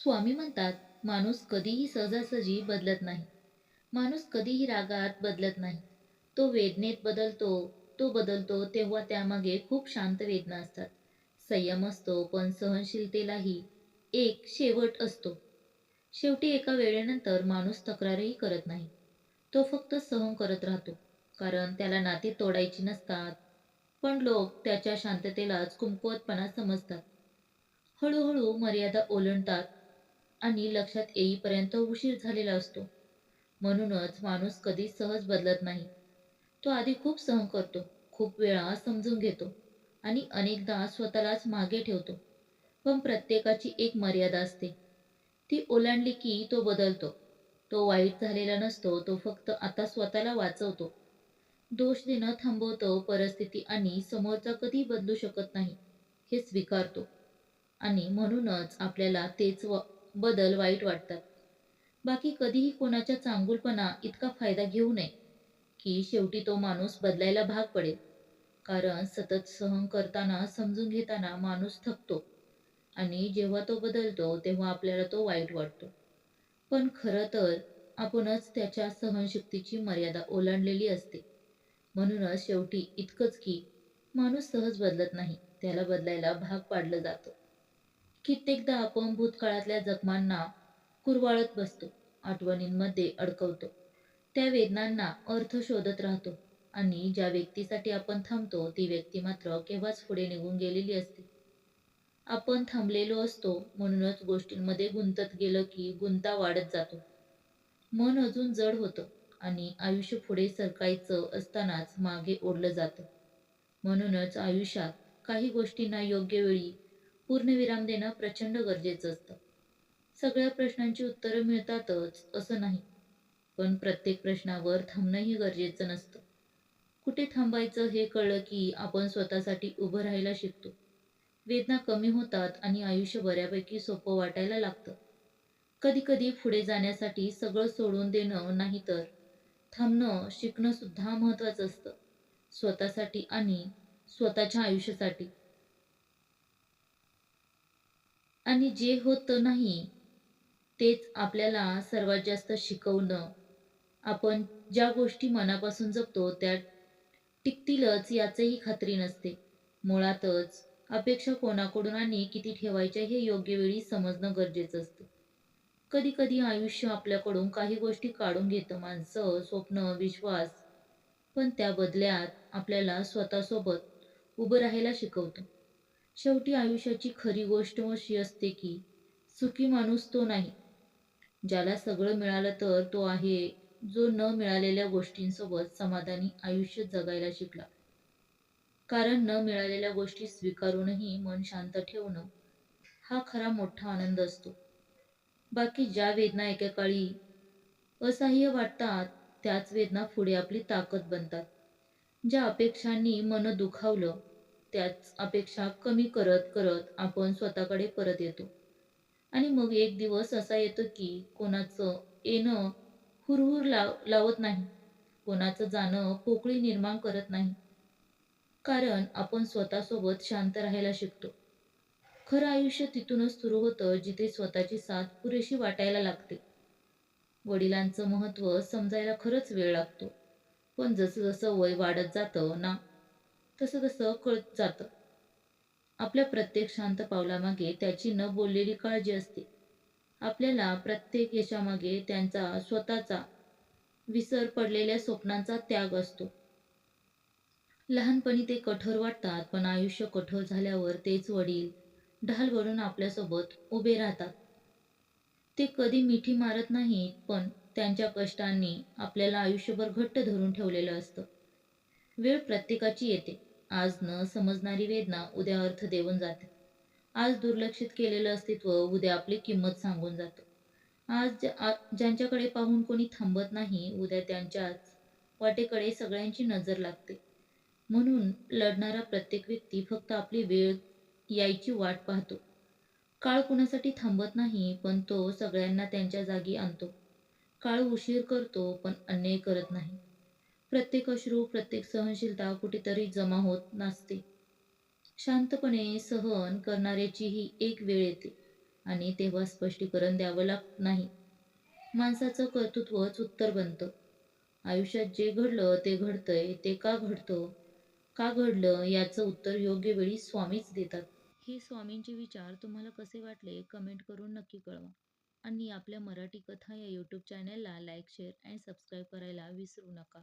स्वामी म्हणतात माणूस कधीही सहजासहजी बदलत नाही. माणूस कधीही रागात बदलत नाही. तो वेदनेत बदलतो तो बदलतो तेव्हा त्यामागे खूप शांत वेदना असतात. संयम असतो पण सहनशीलतेलाही एक शेवट असतो. शेवटी एका वेळेनंतर माणूस तक्रारही करत नाही. तो फक्त सहन करत राहतो कारण त्याला नाते तोडायची नसतात. पण लोक त्याच्या शांततेलाच कुमकुवतपणा समजतात. हळूहळू मर्यादा ओलांडतात आणि लक्षात येईपर्यंत उशीर झालेला असतो. म्हणूनच माणूस कधी सहज बदलत नाही. तो आधी खूप सहन करतो खूप वेळा समजून घेतो आणि अनेकदा स्वतःलाच मागे ठेवतो. पण प्रत्येकाची एक मर्यादा असते. ती ओलांडली की तो बदलतो. तो वाईट झालेला नसतो तो फक्त आता स्वतःला वाचवतो. दोष देणं थांबवतो परिस्थिती आणि समोरचा कधी बदलू शकत नाही हे स्वीकारतो. आणि म्हणूनच आपल्याला तेच व बदल वाईट वाटतात. बाकी कधीही कोणाच्या चांगुलपणा इतका फायदा घेऊ नये की शेवटी तो माणूस बदलायला भाग पडेल. कारण सतत सहन करताना समजून घेताना माणूस थकतो. आणि जेव्हा तो बदलतो तेव्हा आपल्याला तो वाईट वाटतो. पण खरं तर आपणच त्याच्या सहनशक्तीची मर्यादा ओलांडलेली असते. म्हणूनच शेवटी इतकंच की माणूस सहज बदलत नाही त्याला बदलायला भाग पाडलं जातं. कित्येकदा आपण भूतकाळातल्या जखमांना कुरवाळत बसतो आठवणींमध्ये अडकवतो. त्या वेदनांना अर्थ शोधत राहतो आणि ज्या व्यक्तीसाठी आपण थांबतो ती व्यक्ती मात्र केव्हाच पुढे निघून गेलेली असते. आपण थांबलेलो असतो म्हणूनच गोष्टींमध्ये गुंतत गेलं की गुंता वाढत जातो. मन अजून जड होतं आणि आयुष्य पुढे सरकायचं असतानाच मागे ओढलं जातं. म्हणूनच आयुष्यात काही गोष्टींना योग्य वेळी पूर्णविराम देणं प्रचंड गरजेचं असतं. सगळ्या प्रश्नांची उत्तरं मिळतातच असं नाही. पण प्रत्येक प्रश्नावर थांबणंही गरजेचं नसतं. कुठे थांबायचं हे कळलं की आपण स्वतःसाठी उभं राहायला शिकतो. वेदना कमी होतात आणि आयुष्य बऱ्यापैकी सोपं वाटायला लागतं. कधी कधी पुढे जाण्यासाठी सगळं सोडून देणं नाही तर थांबणं शिकणं सुद्धा महत्त्वाचं असतं. स्वतःसाठी आणि स्वतःच्या आयुष्यासाठी. आणि जे होतं नाही तेच आपल्याला सर्वात जास्त शिकवणं. आपण ज्या गोष्टी मनापासून जपतो त्या टिकतीलच याचंही खात्री नसते. मुळातच अपेक्षा कोणाकडून आणि किती ठेवायच्या हे योग्य वेळी समजणं गरजेचं असतं. कधी कधी आयुष्य आपल्याकडून काही गोष्टी काढून घेतं माणसं स्वप्न विश्वास. पण त्या बदल्यात आपल्याला स्वतःसोबत उभं राहायला शिकवतं. शेवटी आयुष्याची खरी गोष्ट अशी असते की सुखी माणूस तो नाही. ज्याला सगळं मिळालं तर तो आहे जो न मिळालेल्या गोष्टींसोबत समाधानी आयुष्य जगायला शिकला. कारण न मिळालेल्या गोष्टी स्वीकारूनही मन शांत ठेवणं हा खरा मोठा आनंद असतो. बाकी ज्या वेदना एकेकाळी असह्य वाटतात त्याच वेदना पुढे आपली ताकद बनतात. ज्या अपेक्षांनी मन दुखावलं त्याच अपेक्षा कमी करत करत आपण स्वतःकडे परत येतो. आणि मग एक दिवस असा येतो की कोणाचं येणं हुरहुर लाव लावत नाही. कोणाचं जाणं पोकळी निर्माण करत नाही. कारण आपण स्वतःसोबत शांत राहायला शिकतो. खरं आयुष्य तिथूनच सुरू होतं जिथे स्वतःची साथ पुरेशी वाटायला लागते. वडिलांचं महत्त्व समजायला खरंच वेळ लागतो. पण जसं जसं वय वाढत जातं ना तसं तसं कळत जातं. आपल्या प्रत्येक शांत पावलामागे त्याची न बोललेली काळजी असते. आपल्याला प्रत्येक यशामागे त्यांचा स्वतःचा विसर पडलेल्या स्वप्नांचा त्याग असतो. लहानपणी ते कठोर वाटतात पण आयुष्य कठोर झाल्यावर तेच वडील ढाल वडून आपल्यासोबत उभे राहतात. ते कधी मिठी मारत नाहीत पण त्यांच्या कष्टांनी आपल्याला आयुष्यभर घट्ट धरून ठेवलेलं असतं. वेळ प्रत्येकाची येते. आज न समजणारी वेदना उद्या अर्थ देऊन जाते. आज दुर्लक्षित केलेलं अस्तित्व उद्या आपली किंमत सांगून जातं. आज ज्यांच्याकडे पाहून कोणी थांबत नाही उद्या त्यांच्याच वाटेकडे सगळ्यांची नजर लागते. म्हणून लढणारा प्रत्येक व्यक्ती फक्त आपली वेळ यायची वाट पाहतो. काळ कुणासाठी थांबत नाही पण तो सगळ्यांना त्यांच्या जागी आणतो. काळ उशीर करतो पण अन्याय करत नाही. प्रत्येक अश्रू प्रत्येक सहनशीलता कुठेतरी जमा होत नसते. शांतपणे सहन करणाऱ्याचीही एक वेळ येते आणि तेव्हा स्पष्टीकरण द्यावं लागत नाही. माणसाचं कर्तृत्वच उत्तर बनतं. आयुष्यात जे घडलं ते घडतंय ते का घडतं का घडलं याचं उत्तर योग्य वेळी स्वामीच देतात. हे स्वामींचे विचार तुम्हाला कसे वाटले कमेंट करून नक्की कळवा. आणि आपल्या मराठी कथा या यूट्यूब चॅनलला लाईक शेअर अँड सबस्क्राईब करायला विसरू नका.